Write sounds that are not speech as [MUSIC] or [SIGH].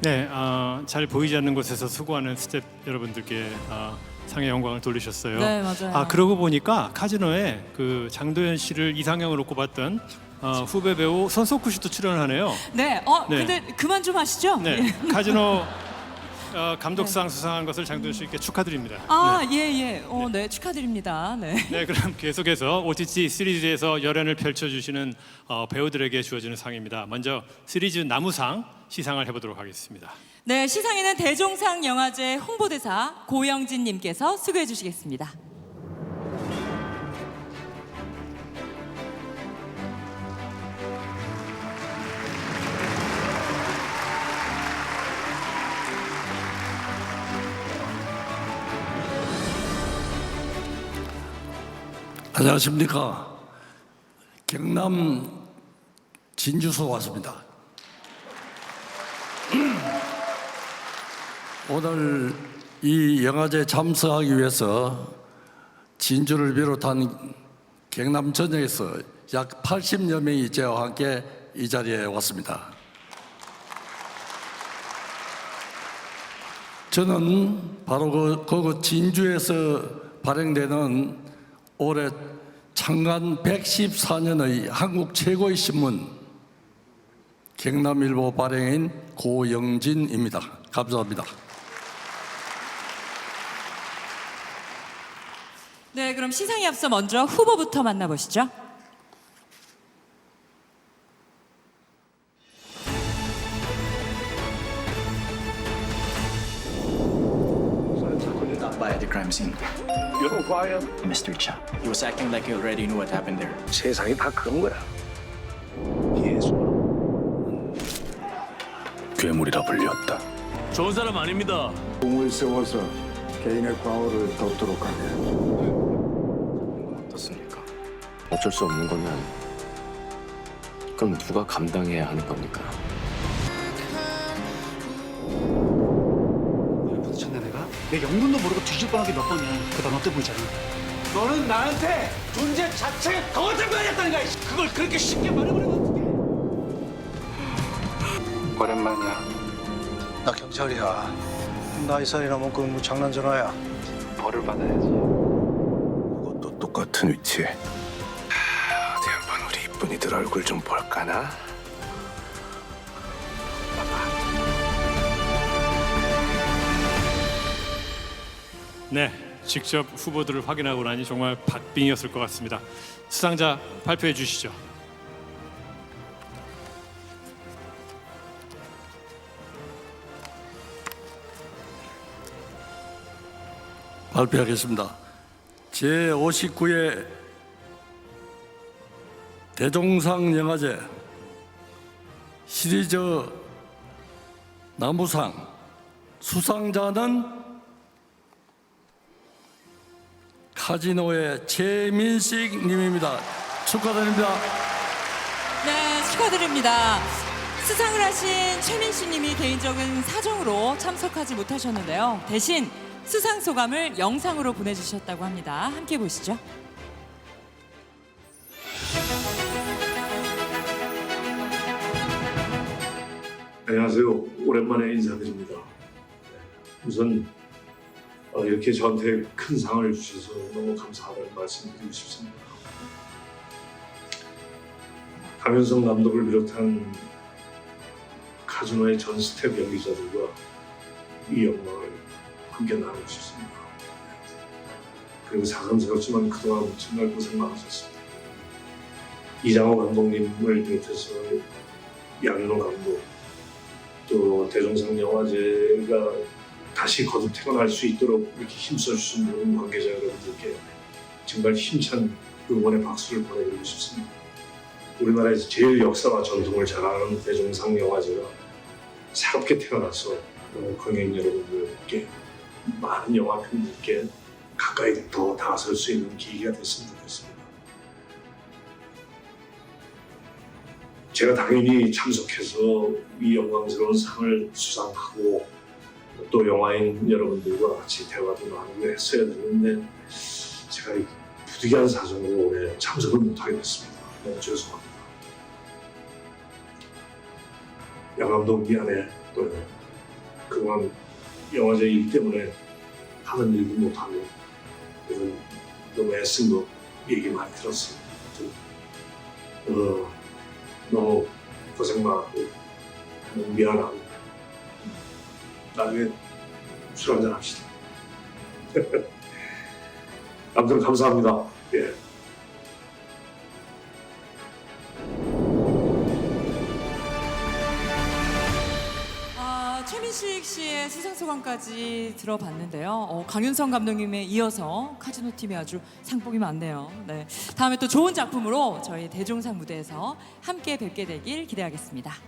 네, 어, 잘 보이지 않는 곳에서 수고하는 스텝 여러분들께 어, 상의 영광을 돌리셨어요. 네, 맞아요. 아 그러고 보니까 카지노에 그 장도연 씨를 이상형으로 꼽았던 어, 후배 배우 손석구 씨도 출연하네요. 네, 어 네. 근데 그만 좀 하시죠. 네, 예. 카지노 [LAUGHS] 어, 감독상 수상한 것을 장도연 씨께 축하드립니다. 아, 네. 예, 예. 어, 네, 축하드립니다. 네. 네, 그럼 계속해서 OTT 시리즈에서 열연을 펼쳐주시는 어, 배우들에게 주어지는 상입니다. 먼저 시리즈 나무상 시상을 해보도록 하겠습니다. 네, 시상에는 대종상 영화제 홍보대사 고영진 님께서 수고해 주시겠습니다. 안녕하십니까. 경남 진주서 왔습니다. [CLEARS THROAT] 오늘 이 영화제 참석하기 위해서 진주를 비롯한 경남 전역에서 약 80여 명이 저와 함께 이 자리에 왔습니다. 저는 바로 그, 그 진주에서 발행되는 올해 창간 114년의 한국 최고의 신문 경남일보 발행인 고영진입니다. 감사합니다. 네, 그럼 시상에 앞서 먼저 후보부터 만나보시죠. Stop by at the crime scene. You're quiet. Mr. Cha. He was acting like he already knew what happened there. 세상이 다 그런 거야. 괴물이라 불렸다. 좋은 사람 아닙니다. 공을 세워서 개인의 과오를 덮도록 하게 어떻습니까? 어쩔 수 없는 거면 그럼 누가 감당해야 하는 겁니까? 부딪혔네 내가? 내 영문도 모르고 뒤질 뻔한 게몇 번이야 그다 너 때문이잖아 너는 나한테 존재 자체가 거짓말이었다는 거야 그걸 그렇게 쉽게 말해버리면 오랜만이야 나 경찰이야 나이 살이나 먹고 뭐 장난 전화야 벌을 받아야지. 그것도 똑같은 위치에 어디 한번 우리 이쁜이들 얼굴 좀 볼까나? 네, 직접 후보들을 확인하고 나니 정말 박빙이었을 것 같습니다. 수상자 발표해 주시죠. 발표하겠습니다. 제59회 대종상 영화제 시리즈 나무상 수상자는 카지노의 최민식 님입니다. 축하드립니다. 네, 축하드립니다. 수상을 하신 최민수 님이 개인적인 사정으로 참석하지 못하셨는데요. 대신 수상 소감을 영상으로 보내주셨다고 합니다. 함께 보시죠. 안녕하세요. 오랜만에 인사드립니다. 우선 어, 이렇게 저한테 큰 상을 주셔서 너무 감사하다는 말씀드리고 싶습니다. 강현성 감독을 비롯한 카즈노의 전 스텝 연기자들과 이 영광을 함께 나누고 싶습니다. 그리고 사감스럽지만 그동안 정말 고생 많으셨습니다. 이장호 감독님을 비롯해서 양현호 감독, 또 대종상 영화제가 다시 거듭 태어날 수 있도록 이렇게 힘써주신 모든 관계자 여러분들께 정말 힘찬 응원의 박수를 보내드리고 싶습니다. 우리나라에서 제일 역사와 전통을 자랑하는 대종상 영화제가 새롭게 태어나서 어, 관객 여러분들께 많은 영화 팬들께 가까이 더 다가설 수 있는 계기가 됐으면 좋겠습니다. 제가 당연히 참석해서 이 영광스러운 상을 수상하고 또 영화인 여러분들과 같이 대화도 나누고 했어야 되는데 제가 이 부득이한 사정으로 올해 참석을 못하게 됐습니다. 너무 죄송합니다. 양 감독 미안해. 또 그동안 영화제 일 때문에 하는 일도 못하고 그래서 너무 애쓴 거 얘기 많이 들었어요. 좀, 어, 너무 고생 많았고 너무 미안하고 나중에 술 한잔 합시다. [LAUGHS] 아무튼 감사합니다. 예. 씨의 수상 소감까지 들어봤는데요. 어, 강윤성 감독님에 이어서 카지노 팀이 아주 상복이 많네요. 네, 다음에 또 좋은 작품으로 저희 대종상 무대에서 함께 뵙게 되길 기대하겠습니다.